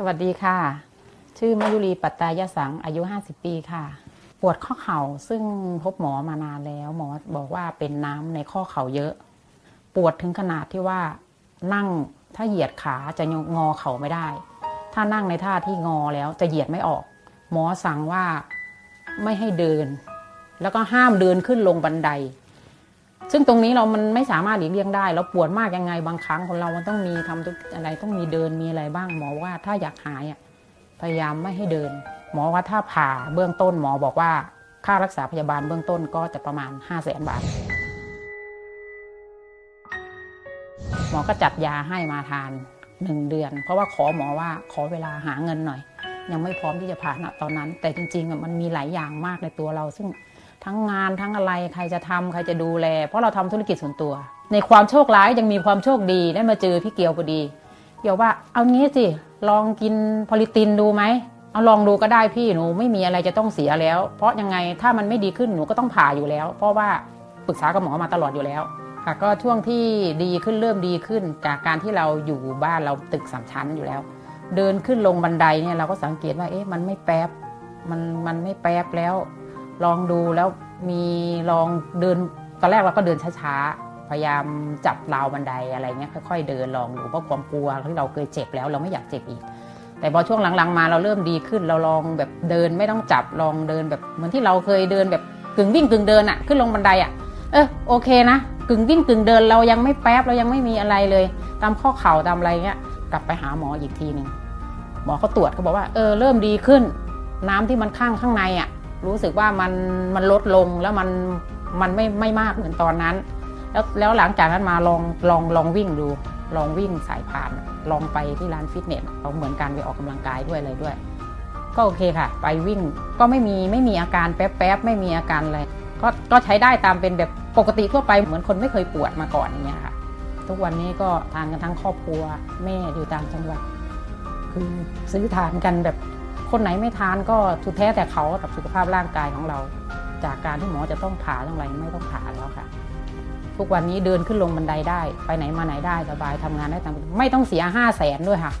สวัสดีค่ะ ชื่อมายุรีปัตตายสัง อายุ 50 ปีค่ะ ปวดข้อเข่าซึ่งพบหมอมานานแล้ว หมอบอกว่าเป็นน้ำในข้อเข่าเยอะ ปวดถึงขนาดที่ว่านั่งถ้าเหยียดขาจะงอเข่าไม่ได้ ถ้านั่งในท่าที่งอแล้วจะเหยียดไม่ออก หมอสั่งว่าไม่ให้เดิน แล้วก็ห้ามเดินขึ้นลงบันได ซึ่งตรงนี้เรามันไม่สามารถหลีกเลี่ยงได้ เราปวดมากยังไงบางครั้งคนเรามันต้องมีทำทุกอะไรต้องมีเดินมีอะไรบ้างหมอว่าถ้าอยากหายอะพยายามไม่ให้เดิน หมอว่าถ้าผ่าเบื้องต้นหมอบอกว่าค่ารักษาพยาบาลเบื้องต้นก็จะประมาณ 5 0 0แสนบาท หมอก็จัดยาให้มาทานหนึ่งเดือน เพราะว่าขอหมอว่าขอเวลาหาเงินหน่อย ยังไม่พร้อมที่จะผ่าณตอนนั้น แต่จริงๆมันมีหลายอย่างมากในตัวเรา ซึ่ง ทั้งงานทั้งอะไรใครจะทำใครจะดูแล เพราะเราทำธุรกิจส่วนตัว ในความโชคร้ายยังมีความโชคดีได้มาเจอพี่เกียวพอดีเกียวว่าเอางี้สิลองกินพอลิตินดูไหมเอาลองดูก็ได้พี่หนูไม่มีอะไรจะต้องเสียแล้ว เพราะยังไงถ้ามันไม่ดีขึ้นหนูก็ต้องผ่าอยู่แล้ว เพราะว่าปรึกษากับหมอมาตลอดอยู่แล้วค่ะก็ช่วงที่ดีขึ้นเริ่มดีขึ้นจากการที่เราอยู่บ้านเราตึกสามชั้นอยู่แล้ว เดินขึ้นลงบันไดเนี่ยเราก็สังเกตว่าเอ๊ะมันไม่แป๊บมันมันไม่แป๊บแล้ว ลองดูแล้วมีลองเดินตอนแรกเราก็เดินช้าๆ พยายามจับราวบันไดอะไรเงี้ยค่อยๆเดินลองดูเพราะความกลัวที่เราเคยเจ็บแล้วเราไม่อยากเจ็บอีก แต่พอช่วงหลังๆมาเราเริ่มดีขึ้นเราลองแบบเดินไม่ต้องจับลองเดินแบบเหมือนที่เราเคยเดินแบบกึ่งวิ่งกึ่งเดินอะขึ้นลงบันไดอะเออโอเคนะกึ่งวิ่งกึ่งเดินเรายังไม่แป๊บเรายังไม่มีอะไรเลย ตามข้อเข่าตามอะไรเงี้ยกลับไปหาหมออีกทีหนึ่งหมอเขาตรวจเขาบอกว่าเออเริ่มดีขึ้น น้ำที่มันข้างข้างในอะ รู้สึกว่ามันมันลดลงแล้วมันมันไม่ไม่มากเหมือนตอนนั้น แล้วแล้วหลังจากนั้นมาลองลองลองวิ่งดู ลองวิ่งสายพาน ลองไปที่ร้านฟิตเนสเอาเหมือนการไปออกกำลังกายด้วยอะไรด้วย ก็โอเคค่ะ ไปวิ่งก็ไม่มีไม่มีอาการแป๊บๆไม่มีอาการอะไรก็ก็ใช้ได้ตามเป็นแบบปกติทั่วไปเหมือนคนไม่เคยปวดมาก่อนอย่างเงี้ยค่ะ ทุกวันนี้ก็ทานกันทั้งครอบครัวแม่อยู่ต่างจังหวัดคือซื้อทานกันแบบ คนไหนไม่ทานก็สุดแท้แต่เขากับสุขภาพร่างกายของเรา จากการที่หมอจะต้องผ่าต้องอะไรไม่ต้องผ่าแล้วค่ะ ทุกวันนี้เดินขึ้นลงบันไดได้ ไปไหนมาไหนได้สบายทำงานได้ตามไม่ต้องเสียห้าแสนด้วยค่ะ